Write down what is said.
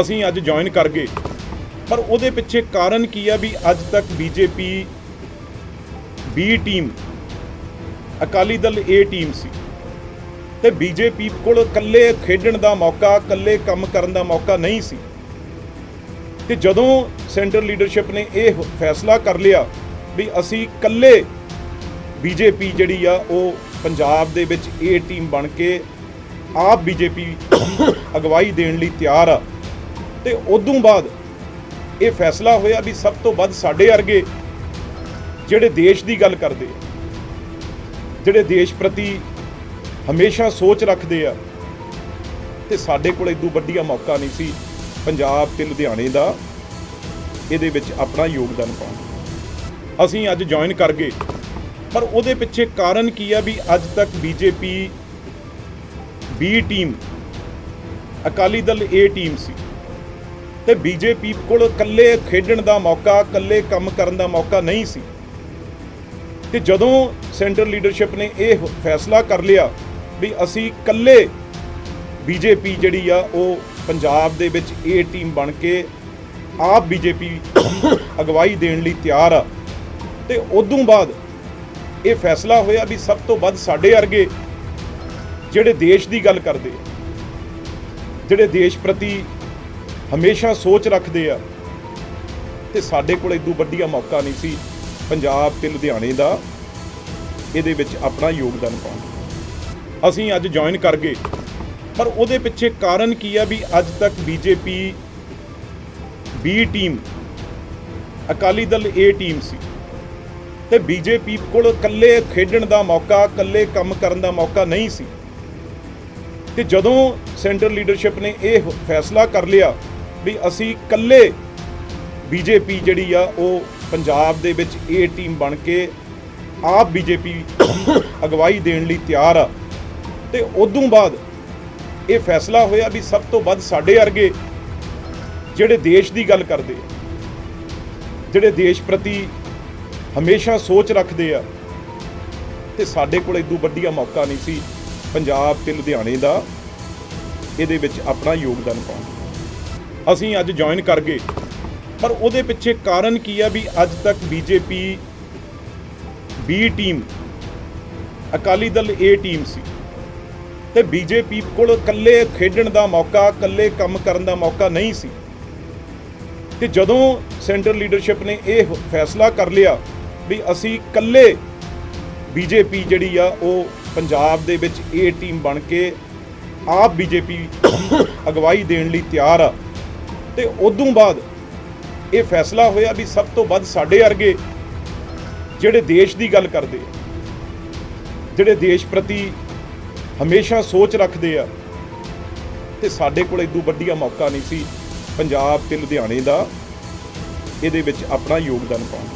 ਅਸੀਂ ਅੱਜ ਜੁਆਇਨ ਕਰ ਗਏ। ਪਰ ਉਹਦੇ ਪਿੱਛੇ ਕਾਰਨ ਕੀ ਆ ਵੀ ਅੱਜ ਤੱਕ BJP B team Akali Dal A team ਸੀ। ਤੇ ਬੀਜੇਪੀ ਕੋਲ ਇਕੱਲੇ ਖੇਡਣ ਦਾ ਮੌਕਾ, ਇਕੱਲੇ ਕੰਮ ਕਰਨ ਦਾ ਮੌਕਾ ਨਹੀਂ ਸੀ। ਤੇ ਜਦੋਂ ਸੈਂਟਰ ਲੀਡਰਸ਼ਿਪ ਨੇ ਇਹ ਫੈਸਲਾ ਕਰ ਲਿਆ ਵੀ ਅਸੀਂ ਇਕੱਲੇ ਬੀਜੇਪੀ ਜਿਹੜੀ ਆ, ਉਹ ਪੰਜਾਬ ਦੇ ਵਿੱਚ ਏ ਟੀਮ ਬਣ ਕੇ ਆਪ ਬੀਜੇਪੀ ਅਗਵਾਈ ਦੇਣ ਲਈ ਤਿਆਰ ਆ ਤੇ ਉਦੋਂ ਬਾਅਦ ਇਹ ਫੈਸਲਾ ਹੋਇਆ ਵੀ ਸਭ ਤੋਂ ਵੱਧ ਸਾਡੇ ਵਰਗੇ ਜਿਹੜੇ ਦੇਸ਼ ਦੀ ਗੱਲ ਕਰਦੇ ਆ, ਜਿਹੜੇ ਦੇਸ਼ ਪ੍ਰਤੀ ਹਮੇਸ਼ਾ ਸੋਚ ਰੱਖਦੇ ਆ, ਤੇ ਸਾਡੇ ਕੋਲ ਇਦੋਂ ਵੱਡੀਆ ਮੌਕਾ ਨਹੀਂ ਸੀ, ਪੰਜਾਬ ਤੇ ਲੁਧਿਆਣੇ ਦਾ ਇਹਦੇ ਵਿੱਚ ਆਪਣਾ ਯੋਗਦਾਨ ਪਾਉਣ। ਅਸੀਂ ਅੱਜ ਜੁਆਇਨ ਕਰ ਗਏ, ਪਰ ਉਹਦੇ ਪਿੱਛੇ ਕਾਰਨ ਕੀ ਆ ਵੀ ਅੱਜ ਤੱਕ BJP B team Akali Dal A team ਸੀ। ਤੇ ਬੀਜੇਪੀ ਕੋਲ ਇਕੱਲੇ ਖੇਡਣ ਦਾ ਮੌਕਾ, ਇਕੱਲੇ ਕੰਮ ਕਰਨ ਦਾ ਮੌਕਾ ਨਹੀਂ ਸੀ। ਤੇ ਜਦੋਂ ਸੈਂਟਰ ਲੀਡਰਸ਼ਿਪ ਨੇ ਇਹ ਫੈਸਲਾ ਕਰ ਲਿਆ ਵੀ ਅਸੀਂ ਇਕੱਲੇ ਬੀਜੇਪੀ ਜਿਹੜੀ ਆ, ਉਹ ਪੰਜਾਬ ਦੇ ਵਿੱਚ ਇਹ ਟੀਮ ਬਣ ਕੇ ਆਪ ਬੀਜੇਪੀ ਅਗਵਾਈ ਦੇਣ ਲਈ ਤਿਆਰ ਆ। ਤੇ ਉਦੋਂ ਬਾਅਦ ਇਹ ਫੈਸਲਾ ਹੋਇਆ ਵੀ ਸਭ ਤੋਂ ਵੱਧ ਸਾਡੇ ਵਰਗੇ ਜਿਹੜੇ ਦੇਸ਼ ਦੀ ਗੱਲ ਕਰਦੇ ਜਿਹੜੇ ਦੇਸ਼ ਪ੍ਰਤੀ ਹਮੇਸ਼ਾ ਸੋਚ ਰੱਖਦੇ ਆ। ਤੇ ਸਾਡੇ ਕੋਲ ਇਦੋਂ ਵੱਡੀਆ ਮੌਕਾ ਨਹੀਂ ਸੀ ਪੰਜਾਬ ਤੇ ਲੁਧਿਆਣੇ ਦਾ ਇਹਦੇ ਵਿੱਚ ਆਪਣਾ ਯੋਗਦਾਨ ਪਾਉਣ। ਅਸੀਂ ਅੱਜ ਜੁਆਇਨ ਕਰ ਗਏ। ਪਰ ਉਹਦੇ ਪਿੱਛੇ ਕਾਰਨ ਕੀ ਆ ਵੀ ਅੱਜ ਤੱਕ BJP B team Akali Dal A team ਸੀ। ਤੇ ਬੀਜੇਪੀ ਕੋਲ ਇਕੱਲੇ ਖੇਡਣ ਦਾ ਮੌਕਾ, ਇਕੱਲੇ ਕੰਮ ਕਰਨ ਦਾ ਮੌਕਾ ਨਹੀਂ ਸੀ। ਤੇ ਜਦੋਂ ਸੈਂਟਰ ਲੀਡਰਸ਼ਿਪ ਨੇ ਇਹ ਫੈਸਲਾ ਕਰ ਲਿਆ ਵੀ ਅਸੀਂ ਇਕੱਲੇ ਬੀਜੇਪੀ ਜਿਹੜੀ ਆ ਉਹ ਪੰਜਾਬ ਦੇ ਵਿੱਚ ਇਹ ਟੀਮ ਬਣ ਕੇ ਆਪ ਬੀਜੇਪੀ ਅਗਵਾਈ ਦੇਣ ਲਈ ਤਿਆਰ ਆ। ਤੇ ਉਦੋਂ ਬਾਅਦ ਇਹ ਫੈਸਲਾ ਹੋਇਆ ਵੀ ਸਭ ਤੋਂ ਵੱਧ ਸਾਡੇ ਵਰਗੇ ਜਿਹੜੇ ਦੇਸ਼ ਦੀ ਗੱਲ ਕਰਦੇ ਆ, ਜਿਹੜੇ ਦੇਸ਼ ਪ੍ਰਤੀ ਹਮੇਸ਼ਾ ਸੋਚ ਰੱਖਦੇ ਆ, ਤੇ ਸਾਡੇ ਕੋਲ ਇਦੋਂ ਵੱਡੀਆ ਮੌਕਾ ਨਹੀਂ ਸੀ ਪੰਜਾਬ ਤੇ ਲੁਧਿਆਣੇ ਦਾ, ਇਹਦੇ ਵਿੱਚ ਆਪਣਾ ਯੋਗਦਾਨ ਪਾਉਣ ਅਸੀਂ ਅੱਜ ਜੁਆਇਨ ਕਰ ਗਏ। ਪਰ ਉਹਦੇ ਪਿੱਛੇ ਕਾਰਨ ਕੀ ਆ ਵੀ ਅੱਜ ਤੱਕ BJP B team Akali Dal A team ਸੀ। ਤੇ ਬੀਜੇਪੀ ਕੋਲ ਇਕੱਲੇ ਖੇਡਣ ਦਾ ਮੌਕਾ, ਇਕੱਲੇ ਕੰਮ ਕਰਨ ਦਾ ਮੌਕਾ ਨਹੀਂ ਸੀ। ਤੇ ਜਦੋਂ ਸੈਂਟਰ ਲੀਡਰਸ਼ਿਪ ਨੇ ਇਹ ਫੈਸਲਾ ਕਰ ਲਿਆ ਵੀ ਅਸੀਂ ਇਕੱਲੇ ਬੀਜੇਪੀ ਜਿਹੜੀ ਆ, ਉਹ ਪੰਜਾਬ ਦੇ ਵਿੱਚ ਏ ਟੀਮ ਬਣ ਕੇ ਆਪ ਬੀਜੇਪੀ ਅਗਵਾਈ ਦੇਣ ਲਈ ਤਿਆਰ ਆ ਤੇ ਉਦੋਂ ਬਾਅਦ ਇਹ ਫੈਸਲਾ ਹੋਇਆ ਵੀ ਸਭ ਤੋਂ ਵੱਧ ਸਾਡੇ ਵਰਗੇ ਜਿਹੜੇ ਦੇਸ਼ ਦੀ ਗੱਲ ਕਰਦੇ ਆ, ਜਿਹੜੇ ਦੇਸ਼ ਪ੍ਰਤੀ ਹਮੇਸ਼ਾ ਸੋਚ ਰੱਖਦੇ ਆ, ਤੇ ਸਾਡੇ ਕੋਲ ਇਦੋਂ ਵੱਡੀਆ ਮੌਕਾ ਨਹੀਂ ਸੀ ਪੰਜਾਬ ਤੇ ਲੁਧਿਆਣੇ ਦਾ, ਇਹਦੇ ਵਿੱਚ ਆਪਣਾ ਯੋਗਦਾਨ ਪਾਉਣ